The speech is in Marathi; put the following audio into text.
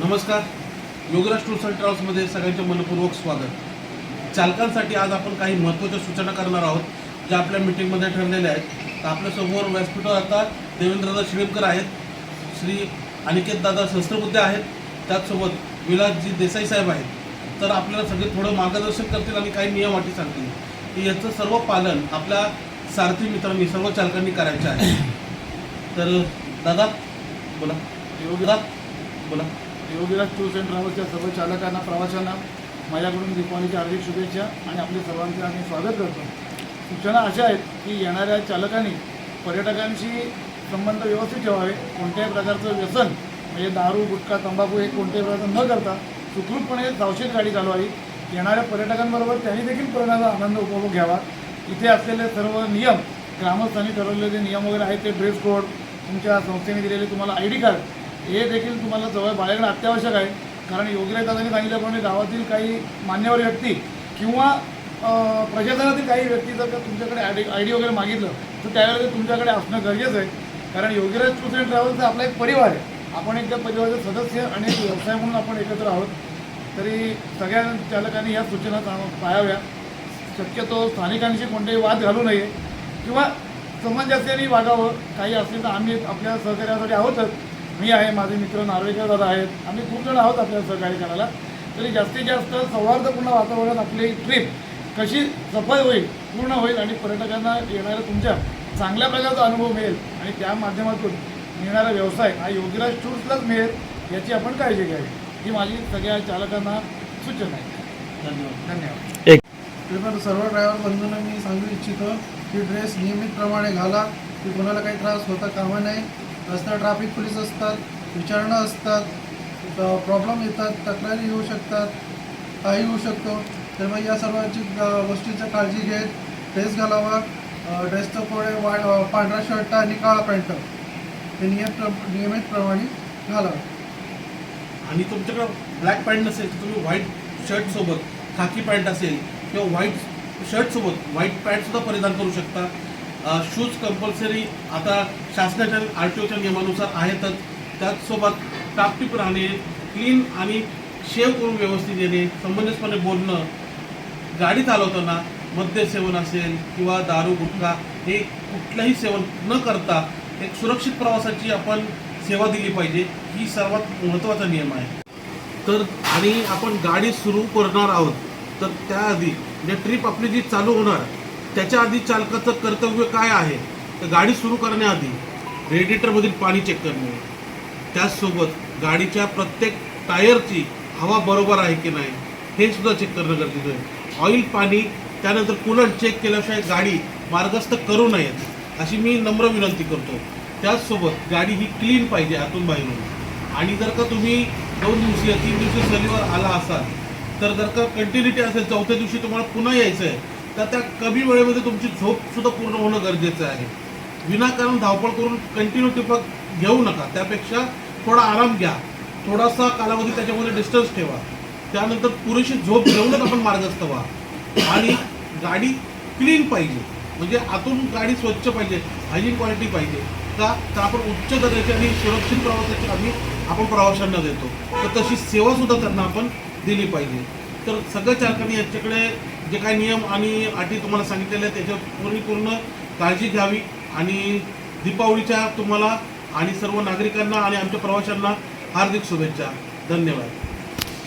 नमस्कार. योगराज टूर्स अँड ट्रॅव्हल्समध्ये सगळ्यांचे मनपूर्वक स्वागत. चालकांसाठी आज आपण काही महत्त्वाच्या सूचना करणार आहोत ज्या आपल्या मिटिंगमध्ये ठरलेल्या आहेत. तर आपल्यासमोर व्यासपीठावर आता देवेंद्रदा शिळेमकर आहेत. श्री अनिकेत दादा सहस्त्रबुद्धे आहेत. त्याचसोबत विलासजी देसाई साहेब आहेत. तर आपल्याला सगळे थोडं मार्गदर्शन करतील आणि काही नियम अटी सांगतील. की याचं सर्व पालन आपल्या सारथी मित्रांनी सर्व चालकांनी करायचं आहे. तर दादा बोला. दादा बोला. योगीराज टूर्स अँड ट्रॅव्हल्सच्या सर्व चालकांना प्रवाशांना माझ्याकडून दीपावलीच्या हार्दिक शुभेच्छा आणि आपले सर्वांचे आम्ही स्वागत करतो. सूचना अशा आहेत की येणाऱ्या चालकांनी पर्यटकांशी संबंध व्यवस्थित ठेवावे. कोणत्याही प्रकारचं व्यसन म्हणजे दारू गुटखा तंबाखू हे कोणत्याही प्रकारचं न करता सुखरूपपणे सावशेत गाडी चालवावी. येणाऱ्या पर्यटकांबरोबर त्यांनी देखील करण्याचा आनंद उपभोग घ्यावा. इथे असलेले सर्व नियम ग्रामस्थांनी ठरवलेले नियम वगैरे आहेत ते ड्रेस कोड तुमच्या संस्थेने दिलेले तुम्हाला आय डी कार्ड हे देखील तुम्हाला जवळ बाळगणं अत्यावश्यक आहे. कारण योगीराजदादांनी सांगितल्याप्रमाणे गावातील काही मान्यवर व्यक्ती किंवा प्रशासनातील काही व्यक्ती जर का तुमच्याकडे आय डी आय डी वगैरे मागितलं तर त्यावेळेला ते तुमच्याकडे असणं गरजेचं आहे. कारण योगीराज टूर्स अँड ट्रॅव्हल्स आपला एक परिवार आहे. आपण एक त्या परिवाराचे सदस्य आणि एक व्यवसाय म्हणून आपण एकत्र आहोत. तरी सगळ्या चालकांनी या सूचना पाळाव्या. शक्यतो स्थानिकांशी कोणतेही वाद घालू नये. किंवा समंजस्याने वागावं काही असेल तर आम्ही आपल्या सहकार्यासाठी आहोतच. मी आहे माझे मित्र नार्वेकर दादा आहेत. आम्ही खूप जण आहोत आपल्याला सहकार्य करायला तरी जास्तीत जास्त सौहार्दपूर्ण वातावरणात आपली ट्रिप कशी सफल होईल पूर्ण होईल आणि पर्यटकांना येणाऱ्या तुमच्या चांगल्या प्रकारचा अनुभव मिळेल आणि त्या माध्यमातून मिळणारा व्यवसाय हा योगीराज टूर्सलाच मिळेल याची आपण काळजी घ्यावी. ही माझी सगळ्या चालकांना सूचना आहे. धन्यवाद. धन्यवाद. पेपर सर्व ड्रायव्हर बंधूंना मी सांगू इच्छितो की ड्रेस नियमितप्रमाणे घाला की कोणाला काही त्रास होता कामा नये. रस्ता ट्रॅफिक पोलीस असतात विचारणा असतात प्रॉब्लेम येतात तक्रारी येऊ शकतात काही होऊ शकतो. तर मग या सर्वांची अ, काळजी घेत ड्रेस घालावा. ड्रेसचं पुढे वा पांढरा शर्ट आणि काळा पॅन्ट. हे नियम नियमितप्रमाणे घालावं. आणि तुमच्याकडे ब्लॅक पॅन्ट नसेल तर तुम्ही व्हाईट शर्टसोबत खाकी पॅन्ट असेल किंवा व्हाईट शर्टसोबत व्हाईट पॅन्टसुद्धा परिधान करू शकता. शूज कंपल्सरी आता शासनाच्या आर टी ओच्या नियमानुसार आहेतच त्याचसोबत टापटीप राहणे क्लीन आणि शेव करून व्यवस्थित येणे संबंधितपणे बोलणं गाडी चालवताना मद्य सेवन असेल किंवा दारू गुटखा हे कुठलंही सेवन न करता एक सुरक्षित प्रवासाची आपण सेवा दिली पाहिजे. ही सर्वात महत्त्वाचा नियम आहे. तर आणि आपण गाडी सुरू करणार आहोत. तर त्याआधी म्हणजे जे ट्रिप आपली जी चालू होणार त्याच्या आधी चालकाचं कर्तव्य काय आहे? तर गाडी सुरू करण्याआधी रेडिएटरमधील पाणी चेक करणे. त्याचसोबत गाडीच्या प्रत्येक टायरची हवा बरोबर आहे की नाही हे सुद्धा चेक करणं गरजेचं आहे. ऑइल पाणी त्यानंतर कूलंट चेक केल्याशिवाय गाडी मार्गस्थ करू नयेत अशी मी नम्र विनंती करतो. त्याचसोबत गाडी ही क्लीन पाहिजे आतून बाहेरून. आणि जर का तुम्ही दोन दिवसीय तीन दिवसीय सहलीवर आला असाल तर जर का कंटिन्युटी असेल चौथ्या दिवशी तुम्हाला पुन्हा यायचं आहे तर त्या कमी वेळेमध्ये तुमची झोप सुद्धा पूर्ण होणं गरजेचं आहे. विनाकारण धावपळ करून कंटिन्यू टिपक घेऊ नका. त्यापेक्षा थोडा आराम घ्या. थोडासा कालावधी त्याच्यामध्ये डिस्टन्स ठेवा. त्यानंतर पुरेशी झोप घेऊनच आपण मार्गस्थ व्हा. आणि गाडी क्लीन पाहिजे. म्हणजे आतून गाडी स्वच्छ पाहिजे हायजीन क्वालिटी पाहिजे. का तर आपण उच्च दर्जाची आणि सुरक्षित प्रवासाची आम्ही आपण प्रवाशांना देतो. तर तशी सेवासुद्धा त्यांना आपण दिली पाहिजे. तर सगळ्या चालकांनी याच्याकडे जे काही नियम आणि अटी तुम्हाला सांगितलेल्या आहेत त्याच्यावर पूर्ण काळजी घ्यावी. आणि दीपावलीच्या तुम्हाला आणि सर्व नागरिकांना आणि आमच्या प्रवाशांना हार्दिक शुभेच्छा. धन्यवाद.